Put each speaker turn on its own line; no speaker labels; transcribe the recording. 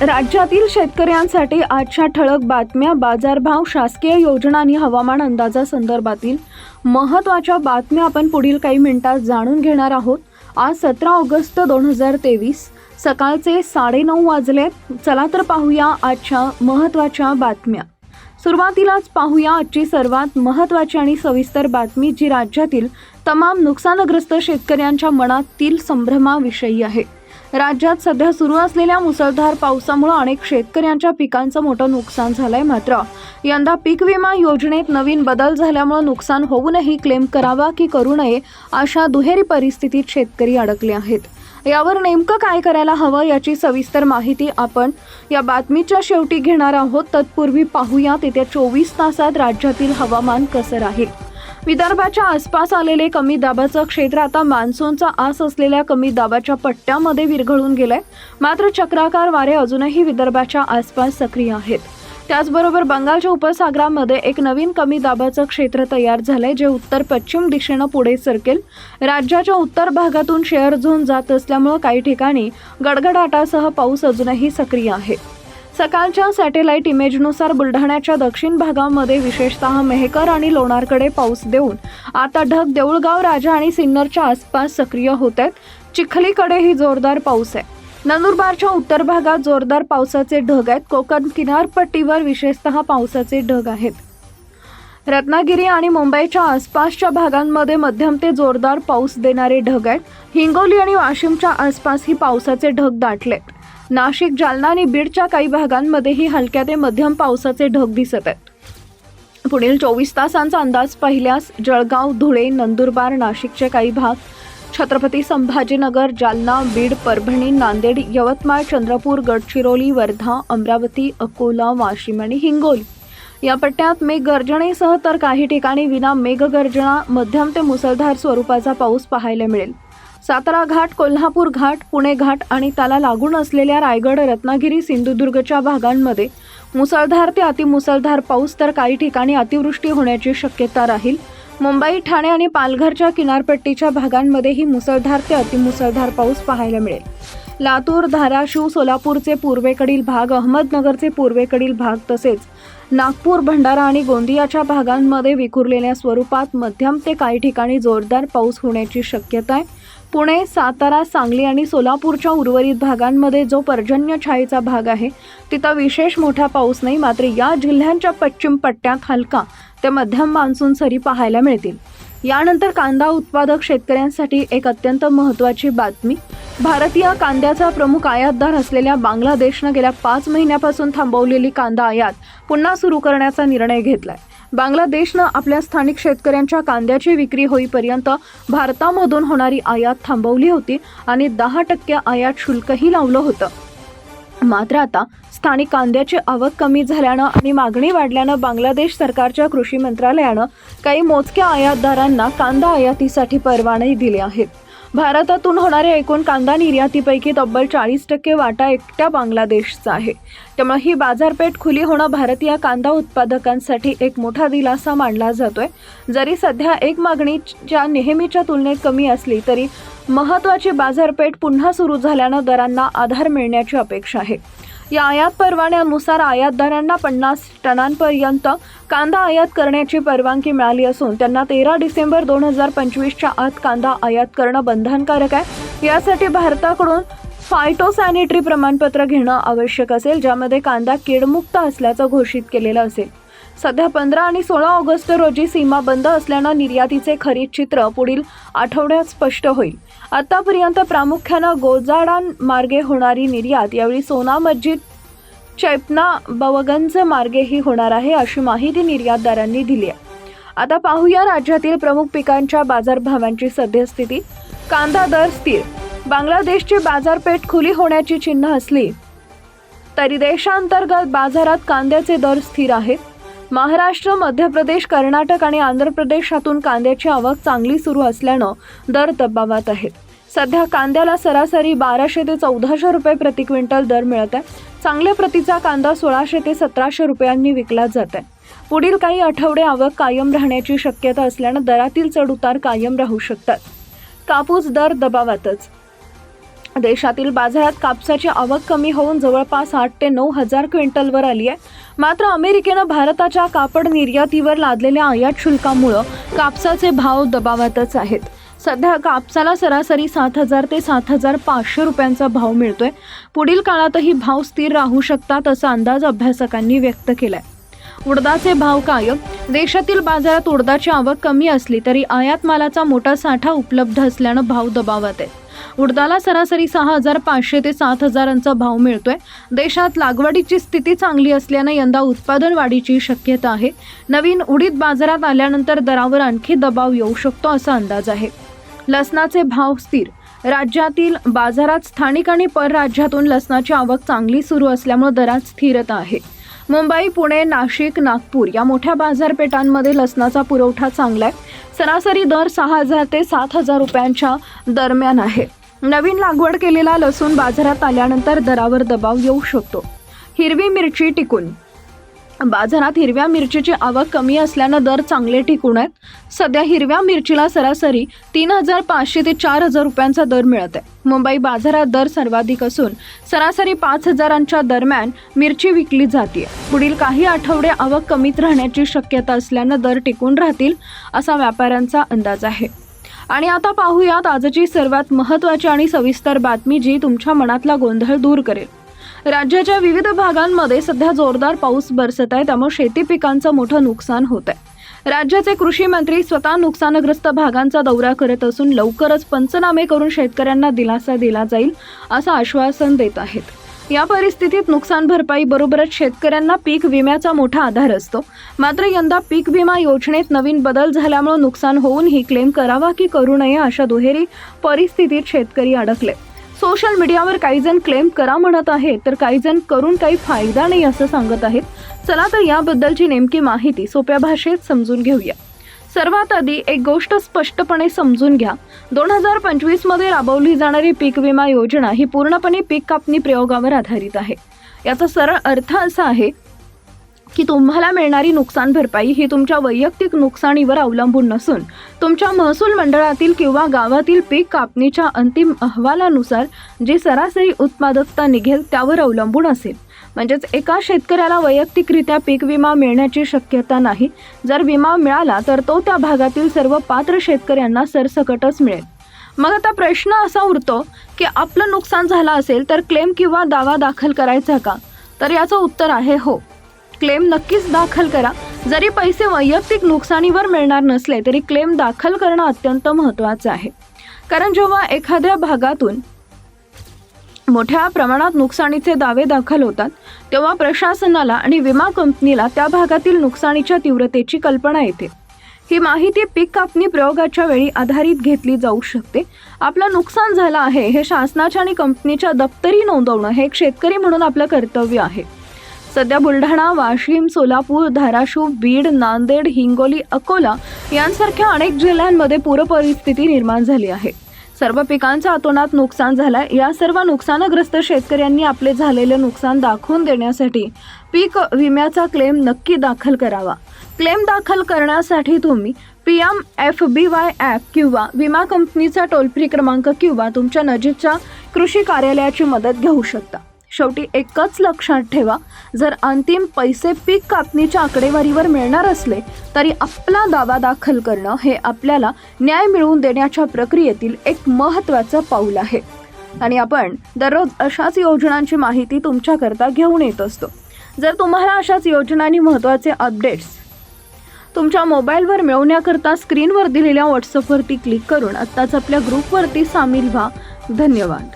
राज्यातील शेतकऱ्यांसाठी आजच्या ठळक बातम्या बाजारभाव शासकीय योजना आणि हवामान अंदाजासंदर्भातील महत्त्वाच्या बातम्या आपण पुढील काही मिनिटात जाणून घेणार आहोत. आज सतरा ऑगस्ट दोन हजार तेवीस सकाळचे साडेनऊ वाजलेत चला तर पाहूया आजच्या महत्त्वाच्या बातम्या. सुरुवातीलाच पाहूया आजची सर्वात महत्त्वाची आणि सविस्तर बातमी जी राज्यातील तमाम नुकसानग्रस्त शेतकऱ्यांच्या मनातील संभ्रमाविषयी आहे. राज्यात सध्या सुरू असलेल्या मुसळधार पावसामुळे अनेक शेतकऱ्यांच्या पिकांचं मोठं नुकसान झालंय मात्र. यंदा पीक विमा योजनेत नवीन बदल झाल्यामुळे नुकसान होऊनही क्लेम करावा की करू नये अशा दुहेरी परिस्थितीत शेतकरी अडकले आहेत. यावर नेमकं काय करायला हवं याची सविस्तर माहिती आपण या बातमीच्या शेवटी घेणार आहोत. तत्पूर्वी पाहूया येत्या चोवीस तासात राज्यातील हवामान कसं राहील? विदर्भाच्या आसपास आलेले कमी दाबाचं क्षेत्र आता मान्सूनचा आस असलेल्या कमी दाबाच्या पट्ट्यामध्ये विरघळून गेलंय. मात्र चक्राकार वारे अजूनही विदर्भाच्या आसपास सक्रिय आहेत. त्याचबरोबर बंगालच्या उपसागरामध्ये एक नवीन कमी दाबाचं क्षेत्र तयार झालंय जे उत्तर पश्चिम दिशेनं पुढे सरकेल. राज्याच्या उत्तर भागातून शेअर झोन जात असल्यामुळं काही ठिकाणी गडगडाटासह पाऊस अजूनही सक्रिय आहे. सकाळच्या सॅटेलाईट इमेजनुसार बुलढाण्याच्या दक्षिण भागामध्ये विशेषतः मेहकर आणि लोणारकडे पाऊस देऊन आता ढग देऊळगाव राजा आणि सिन्नरच्या आसपास सक्रिय होत आहेत. चिखलीकडेही जोरदार पाऊस आहे. नंदुरबारच्या उत्तर भागात जोरदार पावसाचे ढग आहेत. कोकण किनारपट्टीवर विशेषतः पावसाचे ढग आहेत. रत्नागिरी आणि मुंबईच्या आसपासच्या भागांमध्ये मध्यम ते जोरदार पाऊस देणारे ढग आहेत. हिंगोली आणि वाशिमच्या आसपासही पावसाचे ढग दाटलेत. नाशिक जालना आणि बीडच्या काही भागांमध्येही हलक्या ते मध्यम पावसाचे ढग दिसत आहेत. पुढील चोवीस तासांचा अंदाज पाहिल्यास जळगाव धुळे नंदुरबार नाशिकचे काही भाग छत्रपती संभाजीनगर जालना बीड परभणी नांदेड यवतमाळ चंद्रपूर गडचिरोली वर्धा अमरावती अकोला वाशिम आणि हिंगोली. या पट्ट्यात मेघगर्जनेसह तर काही ठिकाणी विना मेघगर्जना मध्यम ते मुसळधार स्वरूपाचा पाऊस पाहायला मिळेल. सातारा घाट कोल्हापूर घाट पुणे घाट आणि त्याला लागून असलेल्या रायगड रत्नागिरी सिंधुदुर्गच्या भागांमध्ये मुसळधार ते अतिमुसळधार पाऊस तर काही ठिकाणी अतिवृष्टी होण्याची शक्यता राहील. मुंबई ठाणे आणि पालघरच्या किनारपट्टीच्या भागांमध्येही मुसळधार ते अतिमुसळधार पाऊस पाहायला मिळेल. लातूर धाराशिव सोलापूरचे पूर्वेकडील भाग अहमदनगरचे पूर्वेकडील भाग तसेच नागपूर भंडारा आणि गोंदियाच्या भागांमध्ये विखुरलेल्या स्वरूपात मध्यम ते काही ठिकाणी जोरदार पाऊस होण्याची शक्यता आहे. पुणे सातारा सांगली आणि सोलापूरच्या उर्वरित भागांमध्ये जो पर्जन्य छायेचा भाग आहे तिथं विशेष मोठा पाऊस नाही मात्र या जिल्ह्यांच्या पश्चिम पट्ट्यात हलका ते मध्यम मान्सून सरी पाहायला मिळतील. यानंतर कांदा उत्पादक शेतकऱ्यांसाठी एक अत्यंत महत्त्वाची बातमी. भारतीय कांद्याचा प्रमुख आयातदार असलेल्या बांगलादेशनं गेल्या पाच महिन्यापासून थांबवलेली कांदा आयात पुन्हा सुरू करण्याचा निर्णय घेतलाय. बांगलादेशनं आपल्या स्थानिक शेतकऱ्यांच्या कांद्याची विक्री होईपर्यंत भारतामधून होणारी आयात थांबवली होती आणि दहा टक्के आयात शुल्कही लावलं होतं. मात्र आता स्थानिक कांद्याची आवक कमी झाल्यानं आणि मागणी वाढल्यानं बांगलादेश सरकारच्या कृषी मंत्रालयानं काही मोजक्या आयातदारांना कांदा आयातीसाठी परवानगी दिले आहेत भारतातून होणाऱ्या एकूण कांदा निर्यातीपैकी तब्बल चाळीस टक्के वाटा एकट्या बांगलादेशचा आहे. त्यामुळे ही बाजारपेठ खुली होणं भारतीय कांदा उत्पादकांसाठी एक मोठा दिलासा मानला जातोय. जरी सध्या एक मागणीच्या नेहमीच्या तुलनेत कमी असली तरी महत्त्वाची बाजारपेठ पुन्हा सुरू झाल्यानं दरांना आधार मिळण्याची अपेक्षा आहे. या आयात परवान्यानुसार आयातदारांना पन्नास टनांपर्यंत कांदा आयात करण्याची परवानगी मिळाली असून त्यांना तेरा डिसेंबर दोन हजार पंचवीसच्या आत कांदा आयात करणं बंधनकारक आहे. यासाठी भारताकडून फायटोसॅनिटरी प्रमाणपत्र घेणं आवश्यक असेल ज्यामध्ये कांदा कीडमुक्त असल्याचं घोषित केलेलं असेल. सध्या पंधरा आणि सोळा ऑगस्ट रोजी सीमा बंद असल्यानं निर्यातीचे खरीद चित्र पुढील आठवड्यात स्पष्ट होईल. आतापर्यंत प्रामुख्यानं गोजाडान मार्गे होणारी निर्यात यावेळी सोना मस्जिद चैपना बवगंज मार्गेही होणार आहे अशी माहिती निर्यातदारांनी दिली आहे. आता पाहूया राज्यातील प्रमुख पिकांच्या बाजारभावांची सद्यस्थिती. कांदा दर स्थिर. बांगलादेशची बाजारपेठ खुली होण्याची चिन्ह असली तरी देशांतर्गत बाजारात कांद्याचे दर स्थिर आहेत. महाराष्ट्र मध्य प्रदेश कर्नाटक आणि आंध्र प्रदेशातून कांद्याची आवक चांगली सुरू असल्यानं दर दबावात आहेत. सध्या कांद्याला सरासरी बाराशे ते चौदाशे रुपये प्रति क्विंटल दर मिळत आहे. चांगल्या प्रतीचा कांदा सोळाशे ते सतराशे रुपयांनी विकला जात आहे. पुढील काही आठवडे आवक कायम राहण्याची शक्यता असल्यानं दरातील चढउतार कायम राहू शकतात. कापूस दर दबावातच देशातील बाजारात कापसाची आवक कमी होऊन जवळपास आठ ते नऊ हजार क्विंटलवर आली आहे. मात्र अमेरिकेनं भारताच्या कापड निर्यातीवर लादलेल्या आयात शुल्कामुळं कापसाचे भाव दबावातच आहेत. सध्या कापसाला सरासरी सात हजार ते सात हजार पाचशे रुपयांचा भाव मिळतोय. पुढील काळातही भाव स्थिर राहू शकतात असा अंदाज अभ्यासकांनी व्यक्त केलाय. उडदाचे भाव कायम. देशातील बाजारात उडदाची आवक कमी असली तरी आयात मालाचा मोठा साठा उपलब्ध असल्यानं भाव दबावात आहे. उडदाला सरासरी सहा हजार पाचशे ते सात हजारांचा भाव मिळतोय. देशात लागवडीची स्थिती चांगली असल्यानं यंदा उत्पादन वाढीची शक्यता आहे. नवीन उडीद बाजारात आल्यानंतर दरावर आणखी दबाव येऊ शकतो असा अंदाज आहे. लसणाचे भाव स्थिर. राज्यातील बाजारात स्थानिक आणि परराज्यातून लसणाची आवक चांगली सुरू असल्यामुळे दरात स्थिरता आहे. मुंबई पुणे नाशिक नागपूर या मोठ्या बाजारपेठांमध्ये लसणाचा पुरवठा चांगला आहे सरासरी दर सहा हजार ते सात हजार रुपयांच्या दरम्यान आहे. नवीन लागवड केलेला लसूण बाजारात आल्यानंतर दरावर दबाव येऊ शकतो. हिरवी मिरची टिकून बाजारात हिरव्या मिरचीची आवक कमी असल्यानं दर चांगले टिकून आहेत. सध्या हिरव्या मिरचीला सरासरी तीन हजार पाचशे ते चार हजार रुपयांचा दर मिळत आहे मुंबई बाजारात दर सर्वाधिक असून सरासरी पाच हजारांच्या दरम्यान मिरची विकली जाते पुढील काही आठवडे आवक कमीत राहण्याची शक्यता असल्यानं दर टिकून राहतील असा व्यापाऱ्यांचा अंदाज आहे. आणि आता पाहूयात आजची सर्वात महत्त्वाची आणि सविस्तर बातमी जी तुमच्या मनातला गोंधळ दूर करेल. राज्याच्या विविध भागांमध्ये सध्या जोरदार पाऊस बरसत आहे. त्यामुळे शेती पिकांचं मोठं नुकसान होत आहे राज्याचे कृषी मंत्री स्वतः नुकसानग्रस्त भागांचा दौरा करत असून लवकरच पंचनामे करून शेतकऱ्यांना दिलासा दिला जाईल असं आश्वासन देत आहेत. या परिस्थितीत नुकसान भरपाई बरोबरच शेतकऱ्यांना पीक विम्याचा मोठा आधार असतो. मात्र यंदा पीक विमा योजनेत नवीन बदल झाल्यामुळे नुकसान होऊनही क्लेम करावा की करू नये अशा दुहेरी परिस्थितीत शेतकरी अडकले. सोशल मीडियावर काही जण क्लेम करा म्हणत आहेत तर काही जण करून काही फायदा नाही असं सांगत आहेत. चला तर याबद्दलची नेमकी माहिती सोप्या भाषेत समजून घेऊया. सर्वात आधी एक गोष्ट स्पष्टपणे समजून घ्या. दोन हजार पंचवीसमध्ये राबवली जाणारी पीक विमा योजना ही पूर्णपणे पीक कापणी प्रयोगावर आधारित आहे. याचा सरळ अर्थ असा आहे की तुम्हाला मिळणारी नुकसान भरपाई ही तुमच्या वैयक्तिक नुकसानीवर अवलंबून नसून तुमच्या महसूल मंडळातील किंवा गावातील पीक कापणीच्या अंतिम अहवालानुसार जी सरासरी उत्पादकता निघेल त्यावर अवलंबून असेल. म्हणजेच एका शेतकऱ्याला वैयक्तिकरित्या पीक विमा मिळण्याची शक्यता नाही. जर विमा मिळाला तर तो त्या भागातील सर्व पात्र शेतकऱ्यांना सरसकटच मिळेल. मग आता प्रश्न असा उरतो की आपलं नुकसान झालं असेल तर क्लेम किंवा दावा दाखल करायचा का? तर याचं उत्तर आहे हो. क्लेम नक्कीच दाखल करा. जरी पैसे वैयक्तिक नुकसानीवर मिळणार नसले तरी क्लेम दाखल करणं अत्यंत महत्त्वाचं आहे. कारण जेव्हा एखाद्या भागातून मोठ्या प्रमाणात नुकसानीचे दावे दाखल होतात तेव्हा प्रशासनाला आणि विमा कंपनीला त्या भागातील नुकसानीच्या तीव्रतेची कल्पना येते. ही माहिती पीक कापणी प्रयोगाच्या वेळी आधारित घेतली जाऊ शकते. आपलं नुकसान झालं आहे हे शासनाच्या आणि कंपनीच्या दप्तरी नोंदवणं हे एक शेतकरी म्हणून आपलं कर्तव्य आहे. सध्या बुलढाणा वाशिम सोलापूर धाराशिव बीड नांदेड हिंगोली अकोला यांसारख्या अनेक जिल्ह्यांमध्ये पूरपरिस्थिती निर्माण झाली आहे. सर्व पिकांचं अतोनात नुकसान झालंय. या सर्व नुकसानग्रस्त शेतकऱ्यांनी आपले झालेले नुकसान दाखवून देण्यासाठी पीक विम्याचा क्लेम नक्की दाखल करावा. क्लेम दाखल करण्यासाठी तुम्ही P M F B Y app किंवा विमा कंपनीचा टोल फ्री क्रमांक किंवा तुमच्या नजीकच्या कृषी कार्यालयाची मदत घेऊ शकता. शेवटी एकच लक्षात ठेवा जर अंतिम पैसे पीक कापणीच्या आकडेवारीवर मिळणार असले तरी आपला दावा दाखल करणं हे आपल्याला न्याय मिळवून देण्याच्या प्रक्रियेतील एक महत्त्वाचं पाऊल आहे. आणि आपण दररोज अशाच योजनांची माहिती तुमच्याकरता घेऊन येत असतो. जर तुम्हाला अशाच योजनांनी महत्त्वाचे अपडेट्स तुमच्या मोबाईलवर मिळवण्याकरता स्क्रीनवर दिलेल्या व्हॉट्सअपवरती क्लिक करून आत्ताच आपल्या ग्रुपवरती सामील व्हा. धन्यवाद.